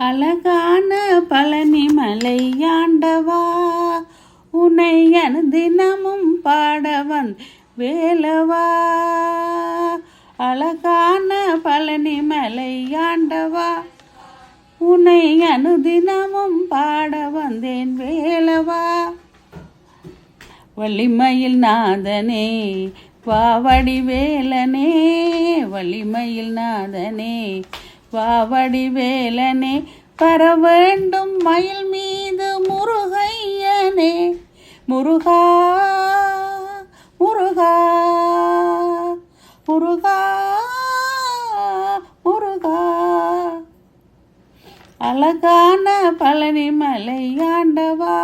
அழகான பழனி மலையாண்டவா உன்னை தினமும் பாடவன் வேலவா. அழகான பழனி மலையாண்டவா உன்னை அனுதினமும் பாட வந்தேன் வேலவா. வள்ளிமயில் நாதனே வாவடி வேலனே வள்ளிமயில் நாதனே வாவடி வேலனே வர வேண்டும் மயில் மீது முருகையனே. முருகா முருகா முருகா முருகா. அழகான பழனி மலையாண்டவா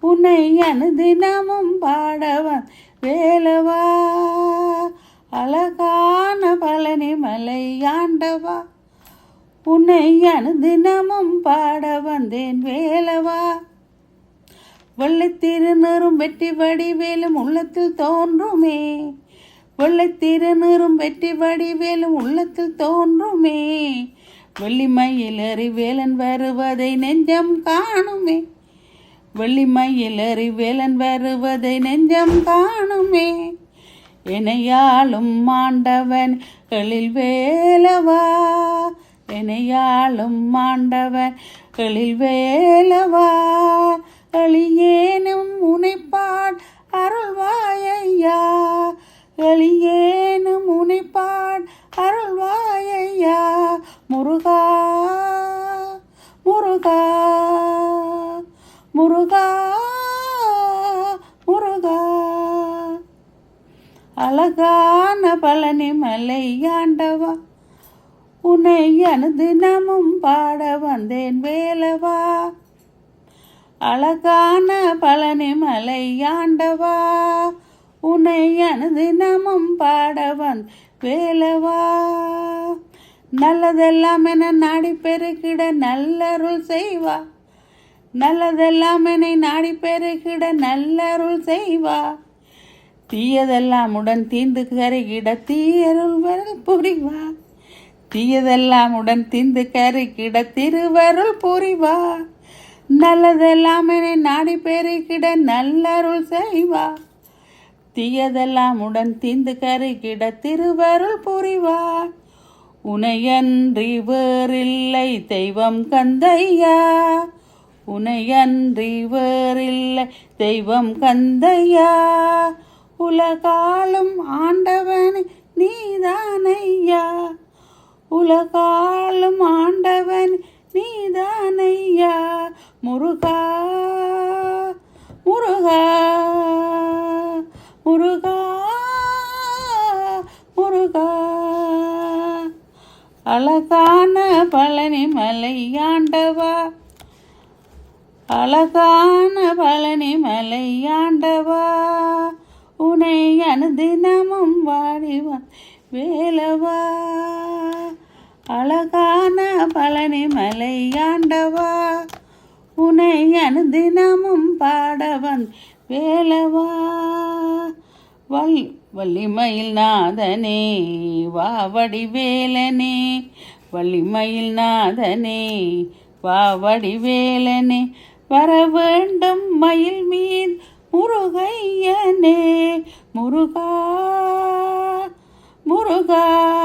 உன்னை அனுதினமும் பாடவன் வேலவா. அழகான பழனி மலையாண்டவா உன்னை தினமும் பாட வந்தேன் வேலவா. வெள்ளைத்திருநரும் வெற்றி வடிவேலும் உள்ளத்தில் தோன்றுமே. வெள்ளைத்திருநரும் வெற்றி வடிவேலும் உள்ளத்தில் தோன்றுமே. வெள்ளிமயிலறி அறிவேலன் வருவதை நெஞ்சம் காணுமே. வெள்ளிமயிலறி அறிவேலன் வருவதை நெஞ்சம் காணுமே. எனையாளும் மாண்டவன் எழில் வேலவா. எனையாளும் மாண்டவர் எழில் வேலவா? எளியேனும் உனைப்பாட் அருள்வாயையா? எளியேனும் உனைப்பாட் அருள்வாயையா? முருகா முருகா முருகா முருகா. அழகான பழனி மலை ஆண்டவா உன்னை அனுதினமும் பாட வந்தேன் வேலவா. அழகான பழனி மலையாண்டவா உன்னை அனுதினமும் பாட வந் வேலவா. நல்லதெல்லாம் என நாடி பெருகிட நல்லருள் செய்வா. நல்லதெல்லாம் என்னை நாடி பெருகிட நல்லருள் செய்வா. தீயதெல்லாம் உடன் தீந்து கருகிட தீயருள் புரிவா. தீயதெல்லாம் உடன் தீந்து கருகிட திருவருள் புரிவா. நல்லதெல்லாம் என்னை நாடி பெருகிட நல்லருள் செய்வா. தீயதெல்லாம் உடன் தீந்து கருகிட திருவருள் புரிவா. உனையன்றி வேறில்லை தெய்வம் கந்தையா. உனையன்றி வேறில்லை தெய்வம் கந்தையா. உலகாலும் ஆண்டவன் நீதானையா. உலகாலும் ஆண்டவன் நீதானையா முருகா முருகா முருகா முருகா. அழகான பழனி மலையாண்டவா அழகான பழனி மலையாண்டவா உனை அனுதினமும் வாடிவான் வேலவா. அழகான பழனி மலையாண்டவா? உனை அனுதினமும் பாடவன் வேலவா? வல் வள்ளிமயில் நாதனே வாவடி வேலனே வள்ளிமயில் நாதனே வாவடி வேலனே வர வேண்டும் மயில் மீன் முருகையனே. முருகா முருகா.